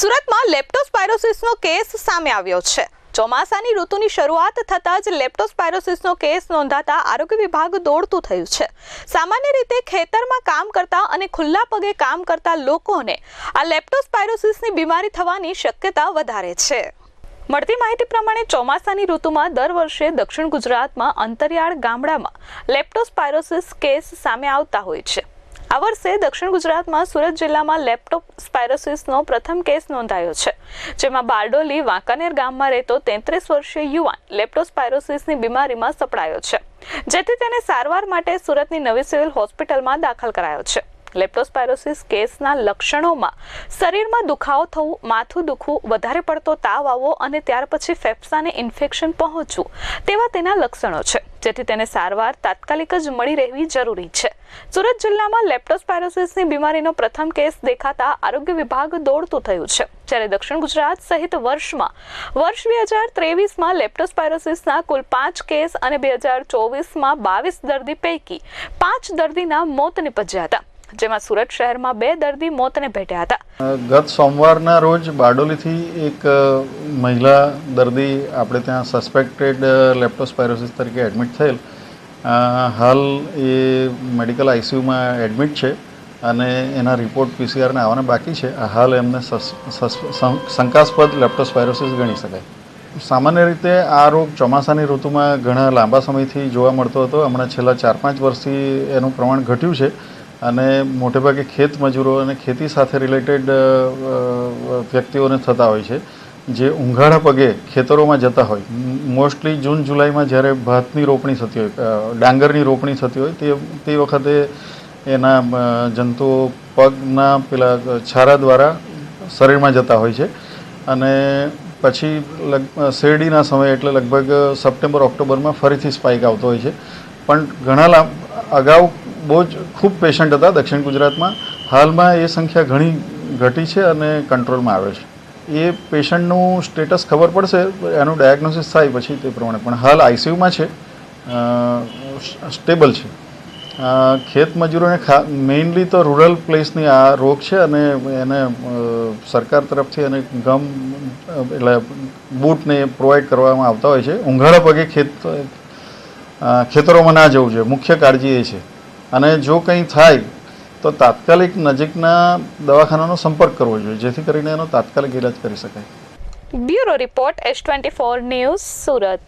સુરતમાં લેપ્ટોસ્પાયરોસિસનો કેસ સામે આવ્યો છે. ચોમાસાની ઋતુની શરૂઆત થતાં જ લેપ્ટોસ્પાયરોસિસનો કેસ નોંધાતા આરોગ્ય વિભાગ દોડતું થયું છે. સામાન્ય રીતે ખેતરમાં કામ કરતા અને ખુલ્લા પગે કામ કરતા લોકોને આ લેપ્ટોસ્પાયરોસિસની બીમારી થવાની શક્યતા વધારે છે. મળતી માહિતી પ્રમાણે ચોમાસાની ઋતુમાં દર વર્ષે દક્ષિણ ગુજરાતમાં અંતરિયાળ ગામડામાં લેપ્ટોસ્પાયરોસિસ કેસ સામે આવતા હોય છે. આ વર્ષે દક્ષિણ ગુજરાતમાં સુરત જિલ્લામાં લેપટોપ સ્પાયરોસિસનો પ્રથમ કેસ નોંધાયો છે, જેમાં બારડોલી વાંકાનેર ગામમાં રહેતો તેત્રીસ વર્ષીય યુવાન લેપ્ટોસ્પાયરોસિસની બીમારીમાં સપડાયો છે, જેથી તેને સારવાર માટે સુરતની નવી સિવિલ હોસ્પિટલમાં દાખલ કરાયો છે. લેપ્ટોસ્પાયરોસિસ કેસના લક્ષણોમાં શરીરમાં દુખાવો થવું, માથું દુખવું, વધારે પડતો તાવ આવવો અને ત્યાર પછી ફેફસાને ઇન્ફેક્શન પહોંચવું તેવા તેના લક્ષણો છે, જેથી તેને સારવાર તાત્કાલિક જ મળી રહેવી જરૂરી છે. સુરત જિલ્લામાં લેપ્ટોસ્પાયરોસિસની બીમારીનો પ્રથમ કેસ દેખાતા આરોગ્ય વિભાગ દોડતું થયું છે. જ્યારે દક્ષિણ ગુજરાત સહિત વર્ષમાં, વર્ષ બે હજાર ત્રેવીસમાં લેપ્ટોસ્પાયરોસિસના કુલ પાંચ કેસ અને બે હજાર ચોવીસમાં બાવીસ દર્દી પૈકી પાંચ દર્દીના મોત નિપજ્યા હતા. જેમાં સુરત શહેરમાં બે દર્દી મોતને ભેટ્યા હતા. ગત સોમવારના રોજ બારડોલીથી એક મહિલા દર્દી આપણે ત્યાં સસ્પેક્ટેડ લેપ્ટોસ્પાયરોસિસ તરીકે એડમિટ થયેલ. હાલ એ મેડિકલ આઈસીયુમાં એડમિટ છે અને એના રિપોર્ટ પીસીઆરને આવવાના બાકી છે. હાલ એમને શંકાસ્પદ લેપ્ટોસ્પાયરોસિસ ગણી શકાય. સામાન્ય રીતે આ રોગ ચોમાસાની ઋતુમાં ઘણા લાંબા સમયથી જોવા મળતો હતો. હમણાં છેલ્લા ચાર પાંચ વર્ષથી એનું પ્રમાણ ઘટ્યું છે. અને મોટેભાગે ખેત મજૂરો અને ખેતી સાથે રિલેટેડ વ્યક્તિઓને થતા હોય છે. જે ઉંઘાડા પગે ખેતરોમાં જતા હોય. મોસ્ટલી જૂન, જુલાઈમાં જ્યારે ભાતની રોપણી થતી હોય ડાંગરની રોપણી થતી હોય, તે તે વખતે એના જંતુઓ પગના પેલા છારા દ્વારા શરીરમાં જતા હોય છે. અને પછી શેરડીના સમયે એટલે લગભગ સપ્ટેમ્બર, ઓક્ટોબરમાં ફરીથી સ્પાઇક આવતો હોય છે. પણ ઘણા અગાઉ બહુ જ ખૂબ પેશન્ટ હતા દક્ષિણ ગુજરાતમાં. હાલમાં એ સંખ્યા ઘણી ઘટી છે અને કંટ્રોલમાં આવે છે. એ પેશન્ટનું સ્ટેટસ ખબર પડશે, એનું ડાયગ્નોસિસ થાય પછી તે પ્રમાણે. પણ હાલ આઈસીયુમાં છે સ્ટેબલ છે. ખેત મજૂરોને ખા મેઇનલી તો રૂરલ પ્લેસની આ રોગ છે અને એને સરકાર તરફથી અને ગમ એટલે બૂટને પ્રોવાઈડ કરવામાં આવતા હોય છે. ઊંઘાડા પગે ખેત ખેતરોમાં ના જવું જોઈએ. મુખ્ય કાળજી એ છે. અને જો કંઈ થાય, તો તાત્કાલિક નજીકના દવાખાનાનો સંપર્ક કરવો જોઈએ, જેથી કરીને એનો તાત્કાલિક ઇલાજ કરી શકાય. Bureau report S twenty four news Surat.